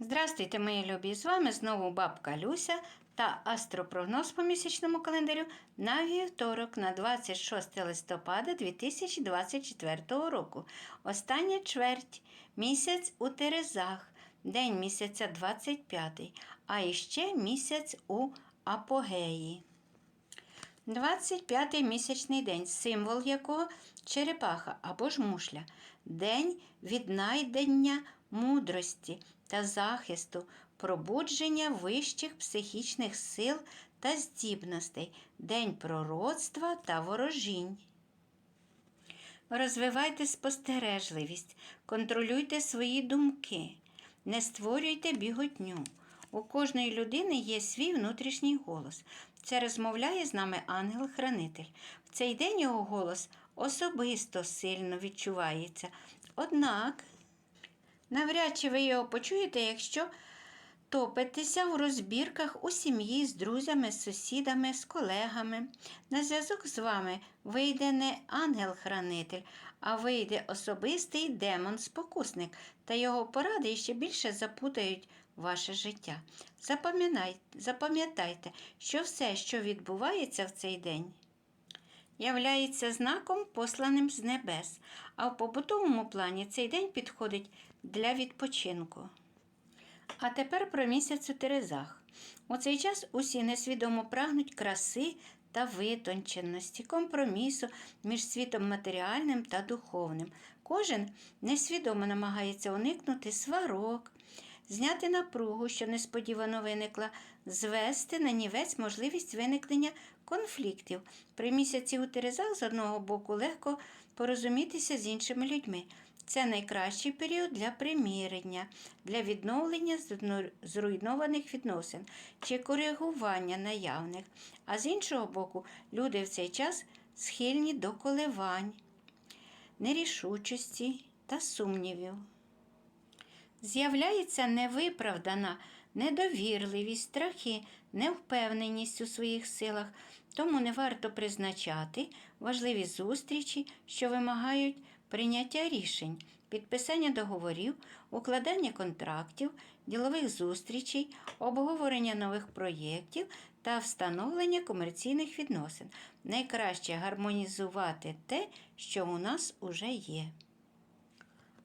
Здрастуйте, мої любі! З вами знову бабка Люся та астропрогноз по місячному календарю на вівторок на 26 листопада 2024 року. Остання чверть. Місяць у Терезах, день місяця 25, а іще місяць у Апогеї. 25-й місячний день, символ якого черепаха або ж мушля, день віднайдення мудрості та захисту, пробудження вищих психічних сил та здібностей, день пророцтва та ворожінь. Розвивайте спостережливість, контролюйте свої думки, не створюйте біготню. У кожної людини є свій внутрішній голос. Це розмовляє з нами ангел-хранитель. В цей день його голос особисто сильно відчувається. Однак навряд чи ви його почуєте, якщо топитеся у розбірках у сім'ї з друзями, з сусідами, з колегами. На зв'язок з вами вийде не ангел-хранитель, а вийде особистий демон-спокусник, та його поради ще більше запутають ваше життя. Запам'ятайте, що все, що відбувається в цей день, являється знаком, посланим з небес, а в побутовому плані цей день підходить для відпочинку. А тепер про місяць у Терезах. У цей час усі несвідомо прагнуть краси та витонченості, компромісу між світом матеріальним та духовним. Кожен несвідомо намагається уникнути сварок, зняти напругу, що несподівано виникла, звести на нівець можливість виникнення конфліктів. При місяці у Терезах з одного боку легко порозумітися з іншими людьми. Це найкращий період для примирення, для відновлення зруйнованих відносин чи коригування наявних. А з іншого боку, люди в цей час схильні до коливань, нерішучості та сумнівів. З'являється невиправдана недовірливість, страхи, невпевненість у своїх силах, тому не варто призначати важливі зустрічі, що вимагають прийняття рішень, підписання договорів, укладання контрактів, ділових зустрічей, обговорення нових проєктів та встановлення комерційних відносин. Найкраще гармонізувати те, що у нас уже є.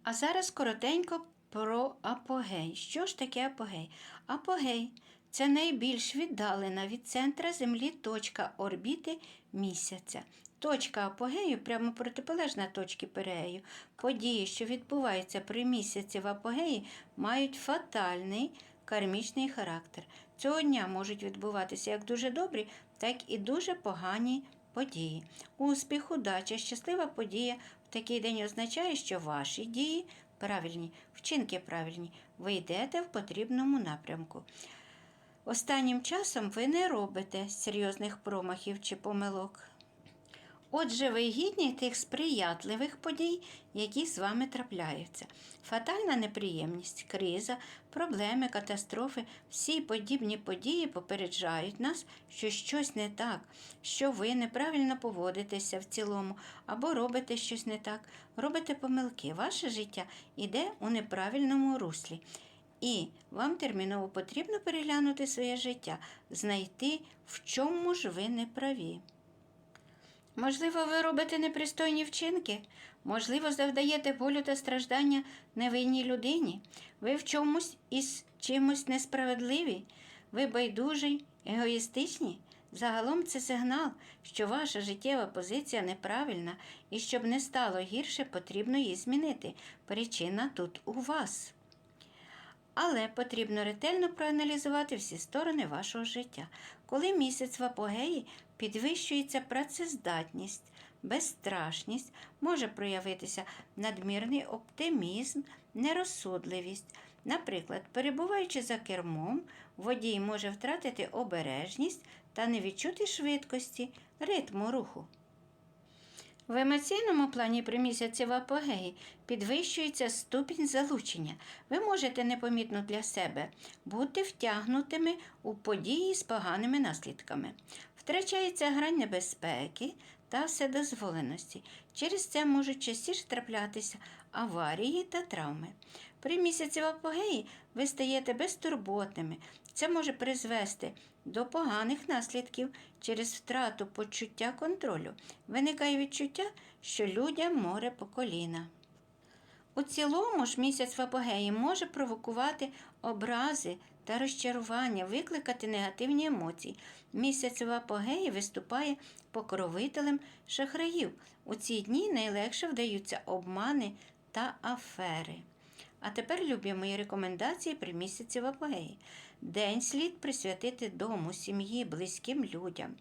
А зараз коротенько про апогей. Що ж таке апогей? Апогей це найбільш віддалена від центра Землі точка орбіти місяця. Точка апогею прямо протиполежна точці перигею. Події, що відбуваються при місяці в апогеї, мають фатальний кармічний характер. Цього дня можуть відбуватися як дуже добрі, так і дуже погані події. Успіх, удача, щаслива подія в такий день означає, що ваші дії правильні, вчинки правильні, ви йдете в потрібному напрямку. Останнім часом ви не робите серйозних промахів чи помилок. Отже, ви гідні тих сприятливих подій, які з вами трапляються. Фатальна неприємність, криза, проблеми, катастрофи, всі подібні події попереджають нас, що щось не так, що ви неправильно поводитеся в цілому, або робите щось не так, робите помилки. Ваше життя йде у неправильному руслі. І вам терміново потрібно переглянути своє життя, знайти, в чому ж ви не праві. Можливо, ви робите непристойні вчинки, можливо, завдаєте болю та страждання невинній людині, ви в чомусь із чимось несправедливі, ви байдужі, егоїстичні. Загалом це сигнал, що ваша життєва позиція неправильна, і щоб не стало гірше, потрібно її змінити. Причина тут у вас. Але потрібно ретельно проаналізувати всі сторони вашого життя. Коли місяць в апогеї підвищується працездатність, безстрашність, може проявитися надмірний оптимізм, нерозсудливість. Наприклад, перебуваючи за кермом, водій може втратити обережність та не відчути швидкості, ритму руху. В емоційному плані при місяці в апогеї підвищується ступінь залучення. Ви можете непомітно для себе бути втягнутими у події з поганими наслідками. Втрачається грань небезпеки та вседозволеності. Через це можуть частіше траплятися аварії та травми. При місяці в апогеї ви стаєте безтурботними. Це може призвести до поганих наслідків через втрату почуття контролю. Виникає відчуття, що людям море по коліна. У цілому ж місяць в апогеї може провокувати образи та розчарування, викликати негативні емоції. Місяць в апогеї виступає покровителем шахраїв. У ці дні найлегше вдаються обмани та афери. А тепер, любі мої рекомендації при місяці в апогеї. День слід присвятити дому, сім'ї, близьким людям,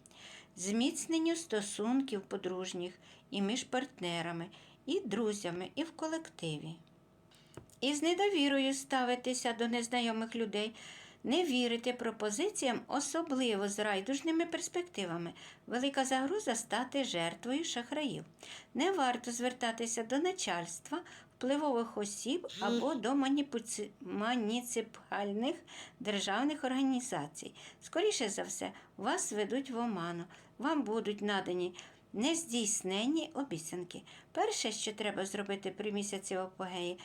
зміцненню стосунків подружніх і між партнерами, і друзями, і в колективі. І з недовірою ставитися до незнайомих людей, не вірити пропозиціям, особливо з райдужними перспективами. Велика загроза стати жертвою шахраїв. Не варто звертатися до начальства, впливових осіб або до маніпуці- муніципальних державних організацій. Скоріше за все, вас ведуть в оману, вам будуть надані нездійсненні обіцянки. Перше, що треба зробити при місяці в апогеї,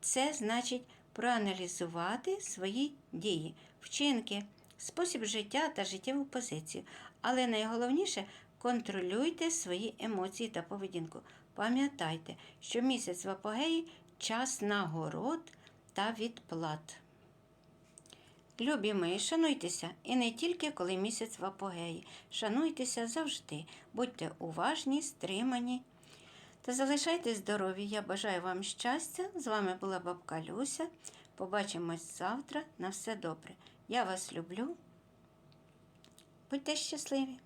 це значить проаналізувати свої дії, вчинки, спосіб життя та життєву позицію. Але найголовніше контролюйте свої емоції та поведінку. Пам'ятайте, що місяць в апогеї час нагород та відплат. Любі мої, шануйтеся і не тільки коли місяць в апогеї. Шануйтеся завжди, будьте уважні, стримані та залишайтесь здорові. Я бажаю вам щастя. З вами була бабка Люся. Побачимось завтра. На все добре. Я вас люблю. Будьте щасливі!